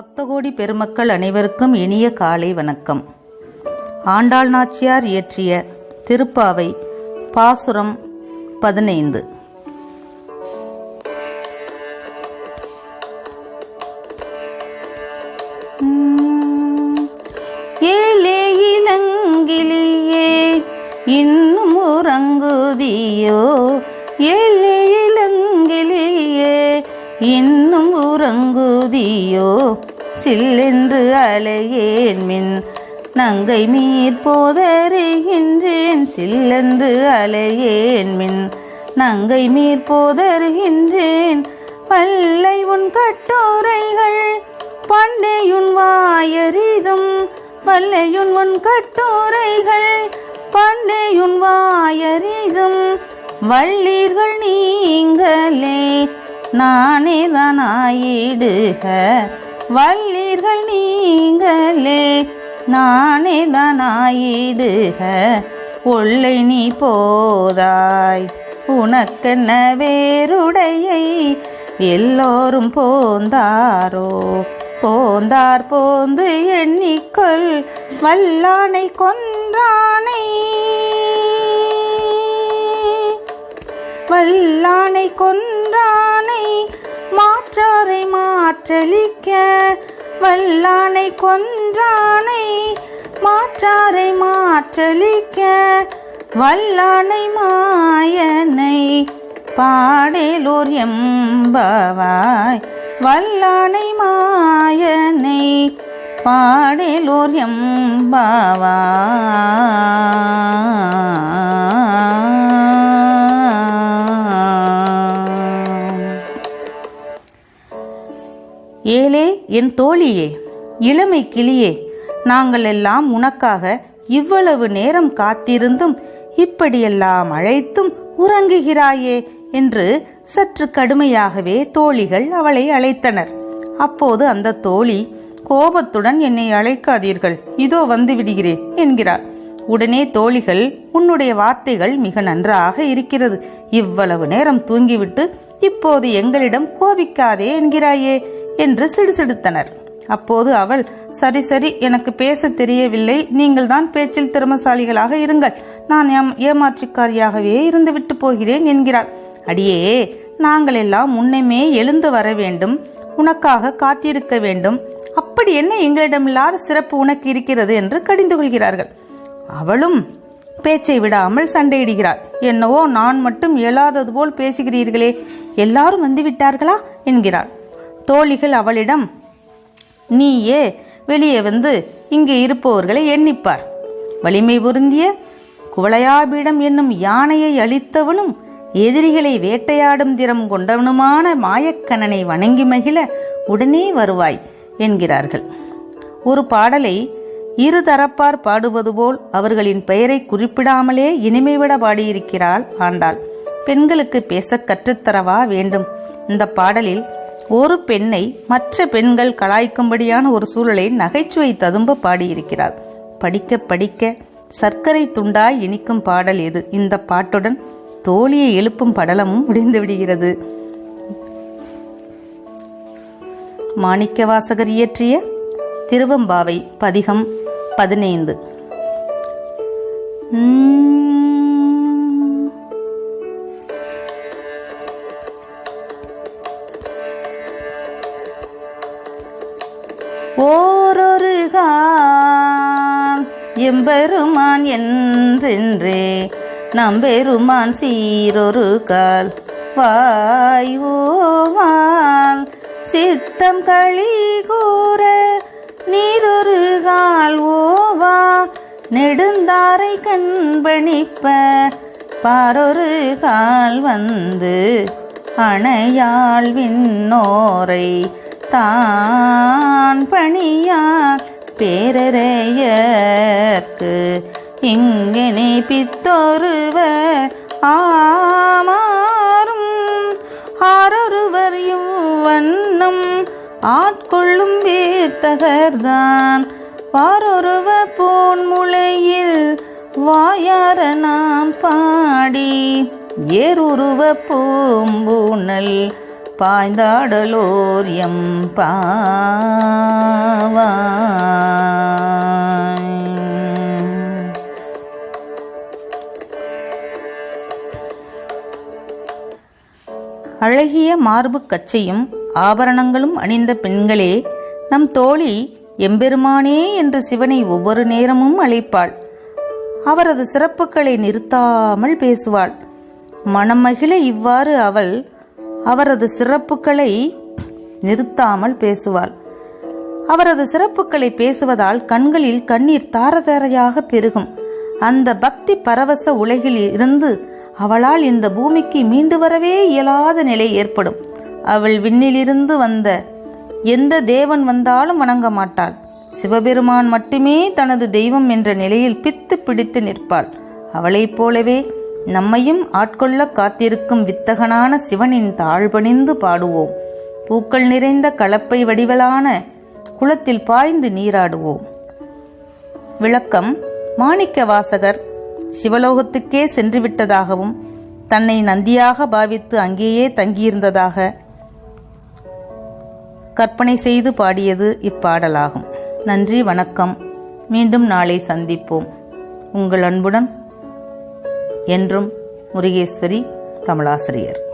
பக்தகோடி பெருமக்கள் அனைவருக்கும் இனிய காலை வணக்கம். ஆண்டாள் நாச்சியார் இயற்றிய திருப்பாவை பாசுரம் பதினைந்து. ஏலே இளங்கிலியே இன்னும் உறங்குதியோ? ஏலே இளங்கிலியே இன்னும் உறங்குதியோ? சில்லென்று அலையேன் மின். நங்கை மீர் போதருகின்றேன் சில்லென்று அலையேன் மின். நங்கை மீர் போதருகின்றேன் பல்லை உன் கட்டுரைகள் பண்டையுன் வாயறிதும். பல்லையுன் உன் கட்டுரைகள் பண்டையுன் வாயறிதும். வள்ளீர்கள் நீங்களே நானே தான் வல்லீர்கள் நீங்களே நானே தனாயிடுக. ஆயிடுக ஒல்லை நீ போதாய் உனக்கென்ன வேறுடையை? எல்லோரும் போந்தாரோ? போந்தார் போந்து எண்ணிக்கொள் வல்லானை கொன்றானை. வல்லானை கொன்றானை மாற்றாரை மாற்றளிக்க வல்லானை கொன்றானை மாற்றாரை மாற்றளிக்க வல்லானை மாயனை பாடேலோர் எம்பவாய். வல்லானை மாயனை பாடேலோர் எம்பவாய். ஏலே என் தோழியே இளமை கிளியே நாங்கள் எல்லாம் உனக்காக இவ்வளவு நேரம் காத்திருந்தும் இப்படியெல்லாம் அழைத்தும் உறங்குகிறாயே என்று சற்று கடுமையாகவே தோழிகள் அவளை அழைத்தனர். அப்போது அந்த தோழி கோபத்துடன் என்னை அழைக்காதீர்கள் இதோ வந்து விடுகிறேன் என்கிறார். உடனே தோழிகள் உன்னுடைய வார்த்தைகள் மிக நன்றாக இருக்கிறது இவ்வளவு நேரம் தூங்கிவிட்டு இப்போது எங்களிடம் கோபிக்காதே என்கிறாயே என்று சிடுசிடுத்தனர். அப்போது அவள் சரி சரி எனக்கு பேச தெரியவில்லை. நீங்கள் தான் பேச்சில் திறமசாலிகளாக இருங்கள். நான் ஏம் ஏமாற்றுக்காரியாகவே இருந்துவிட்டு போகிறேன் என்கிறாள். அடியே நாங்கள் எல்லாம் முன்னமே எழுந்து வர வேண்டும். உனக்காக காத்திருக்க வேண்டும். அப்படி என்ன எங்களிடமில்லாத சிறப்பு உனக்கு இருக்கிறது? என்று கடிந்து கொள்கிறார்கள். அவளும் பேச்சை விடாமல் சண்டையிடுகிறாள். என்னவோ நான் மட்டும் இயலாதது போல் பேசுகிறீர்களே. எல்லாரும் வந்து விட்டார்களா? என்கிறாள். தோழிகள் அவளிடம் நீயே வெளியே வந்து இங்கே இருப்பவர்களை எண்ணிப்பார். வலிமை பொருந்திய குவளையாபீடம் என்னும் யானையை அழித்தவனும் எதிரிகளை வேட்டையாடும் திறம் கொண்டவனுமான மாயக்கண்ணனை வணங்கி மகிழ உடனே வருவாய் என்கிறார்கள். ஒரு பாடலை இரு தரப்பார் பாடுவது போல் அவர்களின் பெயரை குறிப்பிடாமலே இனிமைவிட பாடியிருக்கிறாள் ஆண்டாள். பெண்களுக்கு பேச கற்றுத்தரவா வேண்டும்? இந்த பாடலில் ஒரு பெண்ணை மற்ற பெண்கள் கலாய்க்கும்படியான ஒரு சூழலை நகைச்சுவை ததும்ப பாடியிருக்கிறார் படிக்க படிக்க சர்க்கரை துண்டாய் இனிக்கும் பாடல் எது? இந்த பாட்டுடன் தோழியை எழுப்பும் படலமும் முடிந்து விடுகிறது. மாணிக்கவாசகர் இயற்றிய திருவம்பாவை பதிகம் பதினைந்து. எம்பெருமான் என்றென்றே நம்பெருமான் சீரொரு கால். வாய் ஓவால் சித்தம் களி கூற நீரொரு கால் ஓவா. நெடுந்தாரை கண்பணிப்ப பாரொரு கால் வந்து அணையாள் விண்ணோரை தான் பணியால் பிறர்க்கு இங்கனே பித்தொருவர் ஆமாறும். ஆரொருவர் இவ்வண்ணம் ஆட்கொள்ளும் வேத்தகர்தான். வாரொருவ பூன்முளையில் வாயார நாம் பாடி. ஏருருவ பூம்பூனல் பாய்ந்தாடலோர் எம் பாவா. அழகிய மார்புக் கச்சையும் ஆபரணங்களும் அணிந்த பெண்களே நம் தோழி எம்பெருமானே என்று சிவனை ஒவ்வொரு நேரமும் அழைப்பாள். அவரது சிறப்புகளை நிறுத்தாமல் பேசுவாள். மனமகிழ இவ்வாறு அவள் அவரது சிறப்புகளை நிறுத்தாமல் பேசுவாள். அவரது சிறப்புகளை பேசுவதால் கண்களில் கண்ணீர் தாரதாரையாக பெருகும். அந்த பக்தி பரவச உலகில் இருந்து அவளால் இந்த பூமிக்கு மீண்டு வரவே இயலாத நிலை ஏற்படும். அவள் விண்ணிலிருந்து வந்த எந்த தேவன் வந்தாலும் வணங்க மாட்டாள். சிவபெருமான் மட்டுமே தனது தெய்வம் என்ற நிலையில் பித்து பிடித்து நிற்பாள். அவளைப் போலவே நம்மையும் ஆட்கொள்ள காத்திருக்கும் வித்தகனான சிவனின் தாழ்பணிந்து பாடுவோம். பூக்கள் நிறைந்த கலப்பை வடிவலான குளத்தில் பாய்ந்து நீராடுவோம். விளக்கம் மாணிக்க வாசகர் சிவலோகத்துக்கே சென்று விட்டதாகவும் தன்னை நந்தியாக பாவித்து அங்கேயே தங்கியிருந்ததாக கற்பனை செய்து பாடியது இப்பாடலாகும். நன்றி வணக்கம். மீண்டும் நாளை சந்திப்போம். உங்கள் அன்புடன் என்றும் முருகேஸ்வரி கமலாசிரியர்.